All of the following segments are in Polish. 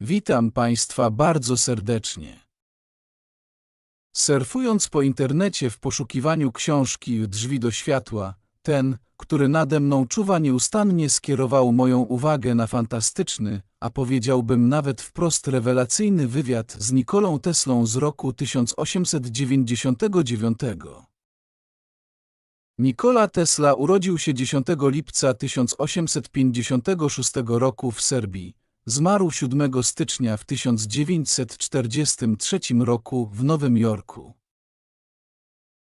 Witam Państwa bardzo serdecznie. Surfując po internecie w poszukiwaniu książki Drzwi do światła, ten, który nade mną czuwa nieustannie skierował moją uwagę na fantastyczny, a powiedziałbym nawet wprost rewelacyjny wywiad z Nikolą Teslą z roku 1899. Nikola Tesla urodził się 10 lipca 1856 roku w Serbii. Zmarł 7 stycznia w 1943 roku w Nowym Jorku.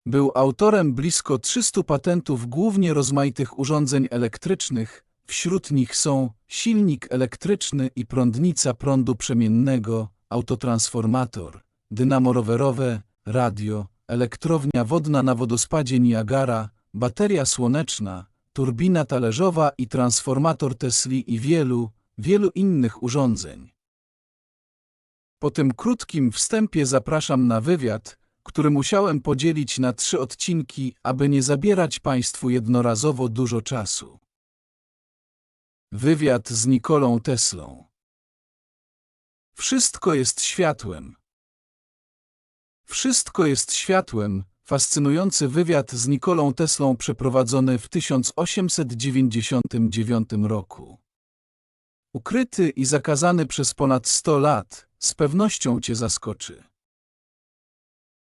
Był autorem blisko 300 patentów głównie rozmaitych urządzeń elektrycznych, wśród nich są silnik elektryczny i prądnica prądu przemiennego, autotransformator, dynamo rowerowe, radio, elektrownia wodna na wodospadzie Niagara, bateria słoneczna, turbina talerzowa i transformator Tesli i wielu, wielu innych urządzeń. Po tym krótkim wstępie zapraszam na wywiad, który musiałem podzielić na trzy odcinki, aby nie zabierać Państwu jednorazowo dużo czasu. Wywiad z Nikolą Teslą. Wszystko jest światłem. Wszystko jest światłem. Fascynujący wywiad z Nikolą Teslą przeprowadzony w 1899 roku. Ukryty i zakazany przez ponad 100 lat, z pewnością Cię zaskoczy.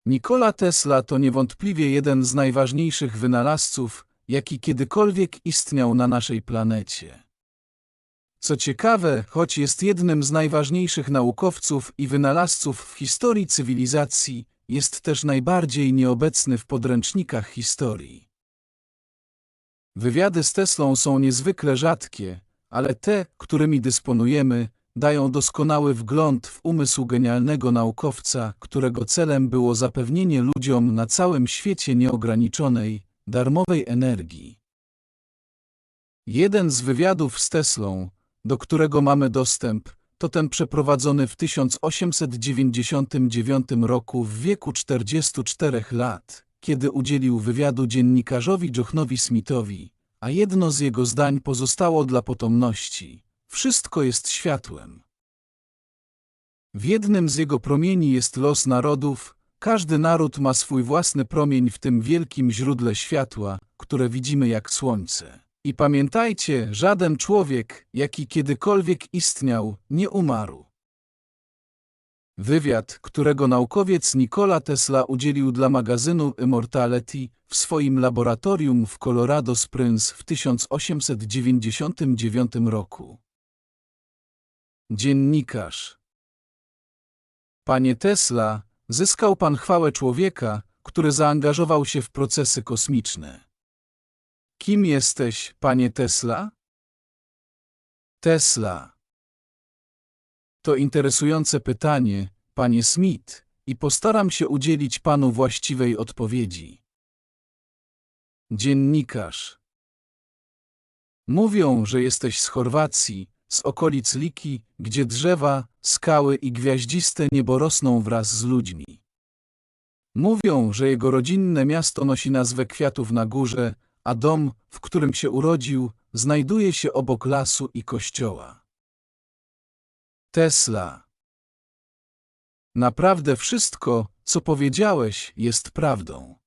Nikola Tesla to niewątpliwie jeden z najważniejszych wynalazców, jaki kiedykolwiek istniał na naszej planecie. Co ciekawe, choć jest jednym z najważniejszych naukowców i wynalazców w historii cywilizacji, jest też najbardziej nieobecny w podręcznikach historii. Wywiady z Teslą są niezwykle rzadkie, ale te, którymi dysponujemy, dają doskonały wgląd w umysł genialnego naukowca, którego celem było zapewnienie ludziom na całym świecie nieograniczonej, darmowej energii. Jeden z wywiadów z Teslą, do którego mamy dostęp, to ten przeprowadzony w 1899 roku w wieku 44 lat, kiedy udzielił wywiadu dziennikarzowi Johnowi Smithowi, a jedno z jego zdań pozostało dla potomności. Wszystko jest światłem. W jednym z jego promieni jest los narodów, każdy naród ma swój własny promień w tym wielkim źródle światła, które widzimy jak słońce. I pamiętajcie, żaden człowiek, jaki kiedykolwiek istniał, nie umarł. Wywiad, którego naukowiec Nikola Tesla udzielił dla magazynu Immortality w swoim laboratorium w Colorado Springs w 1899 roku. Dziennikarz Panie Tesla, zyskał pan chwałę człowieka, który zaangażował się w procesy kosmiczne. Kim jesteś, panie Tesla? Tesla. To interesujące pytanie, panie Smith, i postaram się udzielić panu właściwej odpowiedzi. Dziennikarz. Mówią, że jesteś z Chorwacji, z okolic Liki, gdzie drzewa, skały i gwiaździste niebo rosną wraz z ludźmi. Mówią, że jego rodzinne miasto nosi nazwę kwiatów na górze, a dom, w którym się urodził, znajduje się obok lasu i kościoła. Tesla. Naprawdę wszystko, co powiedziałeś, jest prawdą.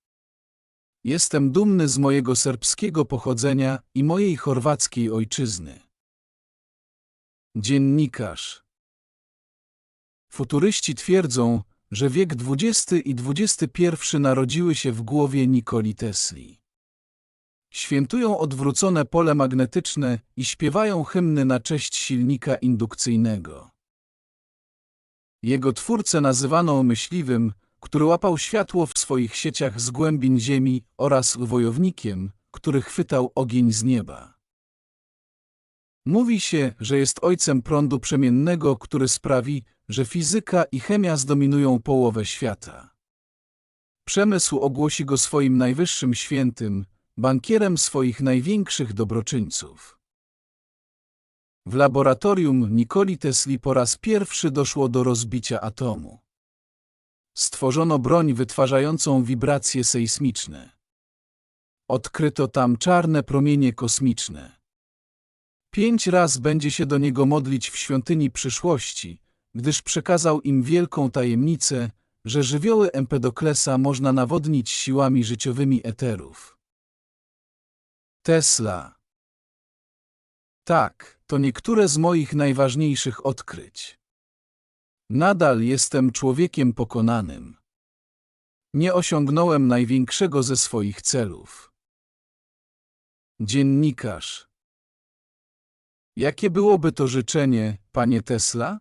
Jestem dumny z mojego serbskiego pochodzenia i mojej chorwackiej ojczyzny. Dziennikarz. Futuryści twierdzą, że wiek XX i XXI narodziły się w głowie Nikoli Tesli. Świętują odwrócone pole magnetyczne i śpiewają hymny na cześć silnika indukcyjnego. Jego twórcę nazywano myśliwym, który łapał światło w swoich sieciach z głębin ziemi oraz wojownikiem, który chwytał ogień z nieba. Mówi się, że jest ojcem prądu przemiennego, który sprawi, że fizyka i chemia zdominują połowę świata. Przemysł ogłosi go swoim najwyższym świętym, bankierem swoich największych dobroczyńców. W laboratorium Nikoli Tesli po raz pierwszy doszło do rozbicia atomu. Stworzono broń wytwarzającą wibracje sejsmiczne. Odkryto tam czarne promienie kosmiczne. Pięć raz będzie się do niego modlić w świątyni przyszłości, gdyż przekazał im wielką tajemnicę, że żywioły Empedoklesa można nawodnić siłami życiowymi eterów. Tesla. Tak, to niektóre z moich najważniejszych odkryć. Nadal jestem człowiekiem pokonanym. Nie osiągnąłem największego ze swoich celów. Dziennikarz. Jakie byłoby to życzenie, panie Tesla?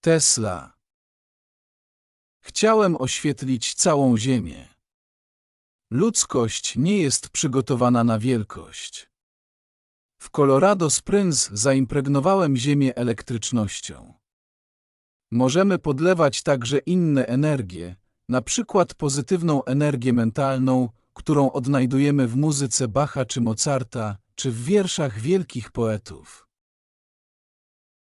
Tesla. Chciałem oświetlić całą Ziemię. Ludzkość nie jest przygotowana na wielkość. W Colorado Springs zaimpregnowałem Ziemię elektrycznością. Możemy podlewać także inne energie, na przykład pozytywną energię mentalną, którą odnajdujemy w muzyce Bacha czy Mozarta, czy w wierszach wielkich poetów.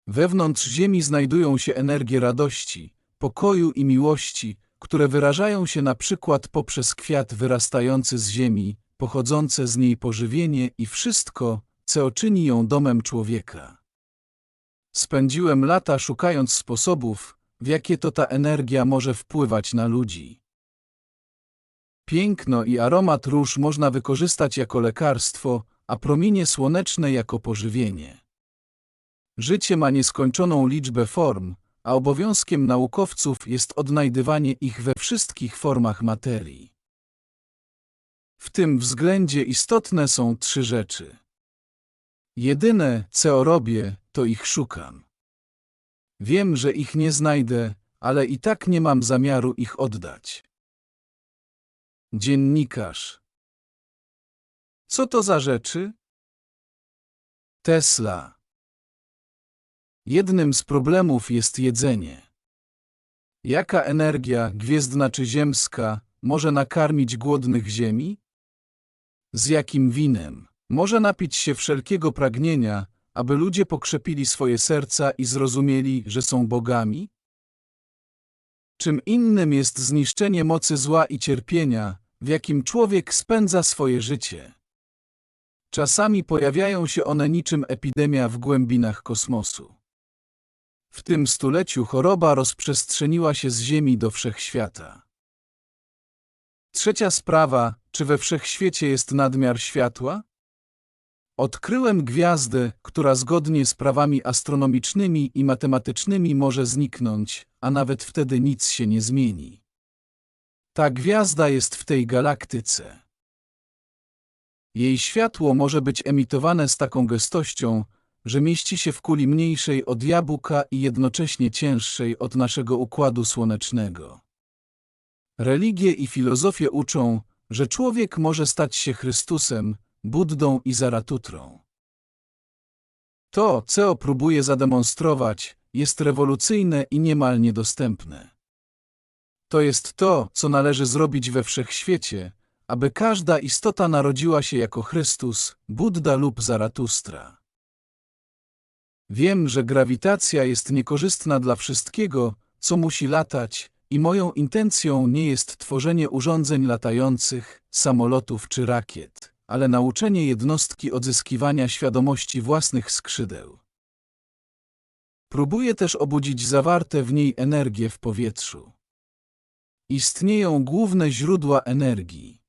Wewnątrz Ziemi znajdują się energie radości, pokoju i miłości, które wyrażają się na przykład poprzez kwiat wyrastający z ziemi, pochodzące z niej pożywienie i wszystko, co czyni ją domem człowieka. Spędziłem lata szukając sposobów, w jakie to ta energia może wpływać na ludzi. Piękno i aromat róż można wykorzystać jako lekarstwo, a promienie słoneczne jako pożywienie. Życie ma nieskończoną liczbę form, a obowiązkiem naukowców jest odnajdywanie ich we wszystkich formach materii. W tym względzie istotne są trzy rzeczy. Jedyne, co robię, to ich szukam. Wiem, że ich nie znajdę, ale i tak nie mam zamiaru ich oddać. Dziennikarz. Co to za rzeczy? Tesla. Jednym z problemów jest jedzenie. Jaka energia, gwiezdna czy ziemska, może nakarmić głodnych ziemi? Z jakim winem? Może napić się wszelkiego pragnienia, aby ludzie pokrzepili swoje serca i zrozumieli, że są bogami? Czym innym jest zniszczenie mocy zła i cierpienia, w jakim człowiek spędza swoje życie. Czasami pojawiają się one niczym epidemia w głębinach kosmosu. W tym stuleciu choroba rozprzestrzeniła się z Ziemi do wszechświata. Trzecia sprawa, czy we wszechświecie jest nadmiar światła? Odkryłem gwiazdę, która zgodnie z prawami astronomicznymi i matematycznymi może zniknąć, a nawet wtedy nic się nie zmieni. Ta gwiazda jest w tej galaktyce. Jej światło może być emitowane z taką gęstością, że mieści się w kuli mniejszej od jabłka i jednocześnie cięższej od naszego układu słonecznego. Religie i filozofie uczą, że człowiek może stać się Chrystusem, Buddą i Zaratutrą. To, co próbuje zademonstrować, jest rewolucyjne i niemal niedostępne. To jest to, co należy zrobić we wszechświecie, aby każda istota narodziła się jako Chrystus, Budda lub Zaratustra. Wiem, że grawitacja jest niekorzystna dla wszystkiego, co musi latać, i moją intencją nie jest tworzenie urządzeń latających, samolotów czy rakiet, ale nauczenie jednostki odzyskiwania świadomości własnych skrzydeł. Próbuję też obudzić zawarte w niej energię w powietrzu. Istnieją główne źródła energii.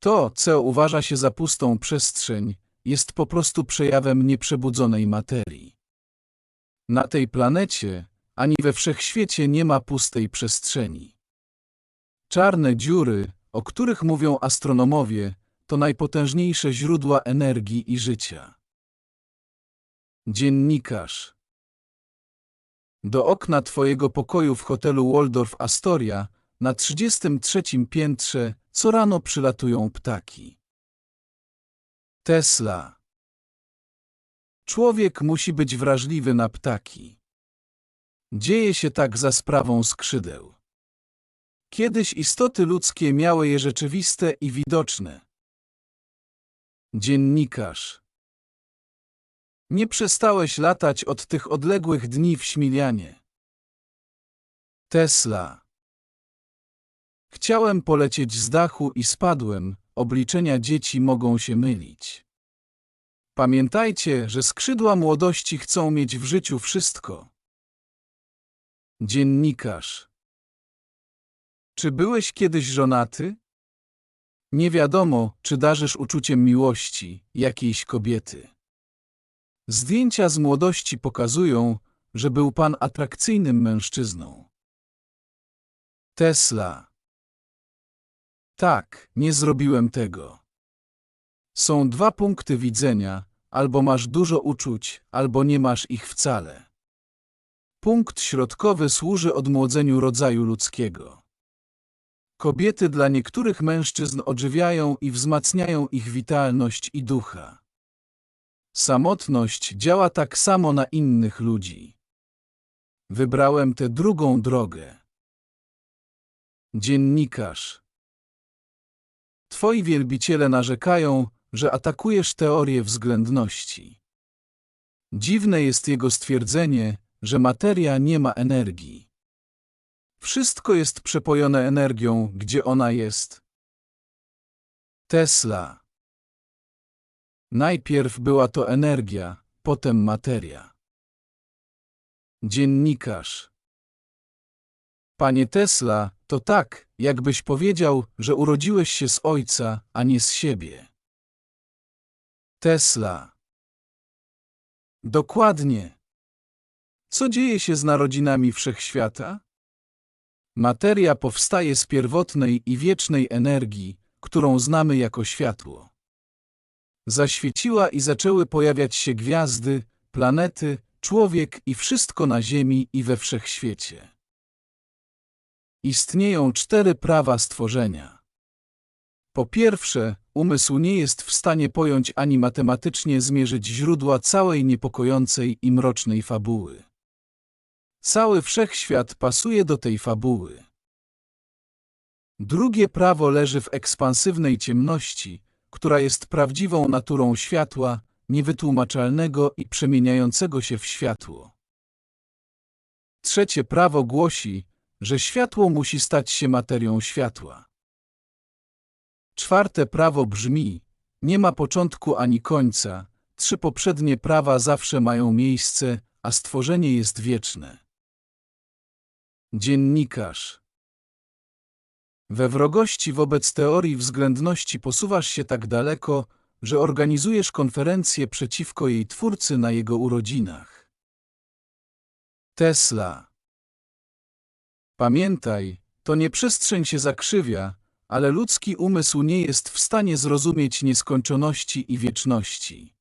To, co uważa się za pustą przestrzeń, jest po prostu przejawem nieprzebudzonej materii. Na tej planecie, ani we wszechświecie nie ma pustej przestrzeni. Czarne dziury, o których mówią astronomowie, to najpotężniejsze źródła energii i życia. Dziennikarz Do okna twojego pokoju w hotelu Waldorf Astoria na 33 piętrze co rano przylatują ptaki. Tesla Człowiek musi być wrażliwy na ptaki. Dzieje się tak za sprawą skrzydeł. Kiedyś istoty ludzkie miały je rzeczywiste i widoczne. Dziennikarz Nie przestałeś latać od tych odległych dni w Śmilianie. Tesla Chciałem polecieć z dachu i spadłem, obliczenia dzieci mogą się mylić. Pamiętajcie, że skrzydła młodości chcą mieć w życiu wszystko. Dziennikarz. Czy byłeś kiedyś żonaty? Nie wiadomo, czy darzysz uczuciem miłości jakiejś kobiety. Zdjęcia z młodości pokazują, że był pan atrakcyjnym mężczyzną. Tesla. Tak, nie zrobiłem tego. Są dwa punkty widzenia, albo masz dużo uczuć, albo nie masz ich wcale. Punkt środkowy służy odmłodzeniu rodzaju ludzkiego. Kobiety dla niektórych mężczyzn odżywiają i wzmacniają ich witalność i ducha. Samotność działa tak samo na innych ludzi. Wybrałem tę drugą drogę. Dziennikarz. Twoi wielbiciele narzekają, że atakujesz teorię względności. Dziwne jest jego stwierdzenie, że materia nie ma energii. Wszystko jest przepojone energią, gdzie ona jest. Tesla. Najpierw była to energia, potem materia. Dziennikarz. Panie Tesla, to tak, jakbyś powiedział, że urodziłeś się z ojca, a nie z siebie. Tesla. Dokładnie. Co dzieje się z narodzinami wszechświata? Materia powstaje z pierwotnej i wiecznej energii, którą znamy jako światło. Zaświeciła i zaczęły pojawiać się gwiazdy, planety, człowiek i wszystko na Ziemi i we wszechświecie. Istnieją cztery prawa stworzenia. Po pierwsze, umysł nie jest w stanie pojąć ani matematycznie zmierzyć źródła całej niepokojącej i mrocznej fabuły. Cały wszechświat pasuje do tej fabuły. Drugie prawo leży w ekspansywnej ciemności, która jest prawdziwą naturą światła, niewytłumaczalnego i przemieniającego się w światło. Trzecie prawo głosi, że światło musi stać się materią światła. Czwarte prawo brzmi: nie ma początku ani końca, trzy poprzednie prawa zawsze mają miejsce, a stworzenie jest wieczne. Dziennikarz. We wrogości wobec teorii względności posuwasz się tak daleko, że organizujesz konferencję przeciwko jej twórcy na jego urodzinach. Tesla. Pamiętaj, to nie przestrzeń się zakrzywia, ale ludzki umysł nie jest w stanie zrozumieć nieskończoności i wieczności.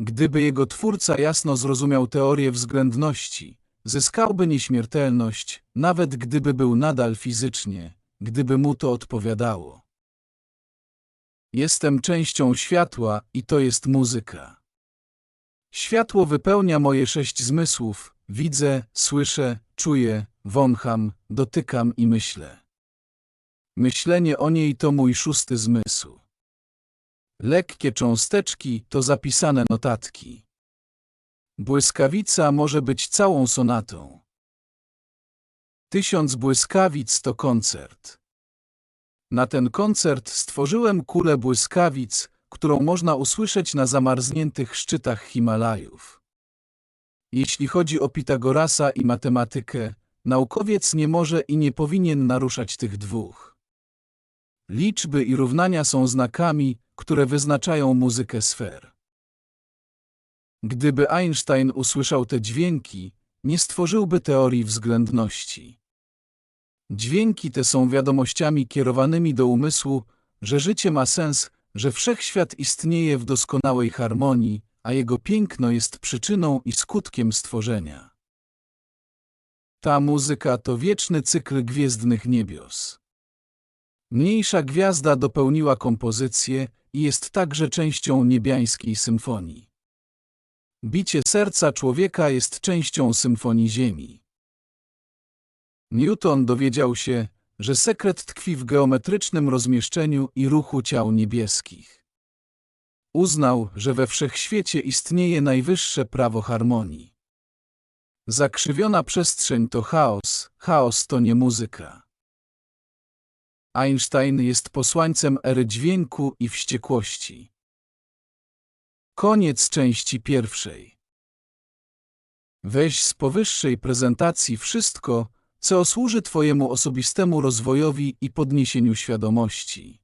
Gdyby jego twórca jasno zrozumiał teorię względności, zyskałby nieśmiertelność, nawet gdyby był nadal fizycznie, gdyby mu to odpowiadało. Jestem częścią światła i to jest muzyka. Światło wypełnia moje sześć zmysłów, widzę, słyszę, czuję, wącham, dotykam i myślę. Myślenie o niej to mój szósty zmysł. Lekkie cząsteczki to zapisane notatki. Błyskawica może być całą sonatą. Tysiąc błyskawic to koncert. Na ten koncert stworzyłem kulę błyskawic, którą można usłyszeć na zamarzniętych szczytach Himalajów. Jeśli chodzi o Pitagorasa i matematykę, naukowiec nie może i nie powinien naruszać tych dwóch. Liczby i równania są znakami, które wyznaczają muzykę sfer. Gdyby Einstein usłyszał te dźwięki, nie stworzyłby teorii względności. Dźwięki te są wiadomościami kierowanymi do umysłu, że życie ma sens, że wszechświat istnieje w doskonałej harmonii, a jego piękno jest przyczyną i skutkiem stworzenia. Ta muzyka to wieczny cykl gwiezdnych niebios. Mniejsza gwiazda dopełniła kompozycję i jest także częścią niebiańskiej symfonii. Bicie serca człowieka jest częścią symfonii Ziemi. Newton dowiedział się, że sekret tkwi w geometrycznym rozmieszczeniu i ruchu ciał niebieskich. Uznał, że we wszechświecie istnieje najwyższe prawo harmonii. Zakrzywiona przestrzeń to chaos, chaos to nie muzyka. Einstein jest posłańcem ery dźwięku i wściekłości. Koniec części pierwszej. Weź z powyższej prezentacji wszystko, co służy Twojemu osobistemu rozwojowi i podniesieniu świadomości.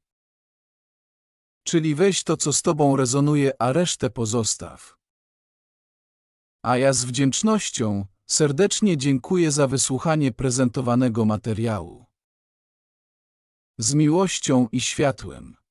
Czyli weź to, co z Tobą rezonuje, a resztę pozostaw. A ja z wdzięcznością serdecznie dziękuję za wysłuchanie prezentowanego materiału. Z miłością i światłem.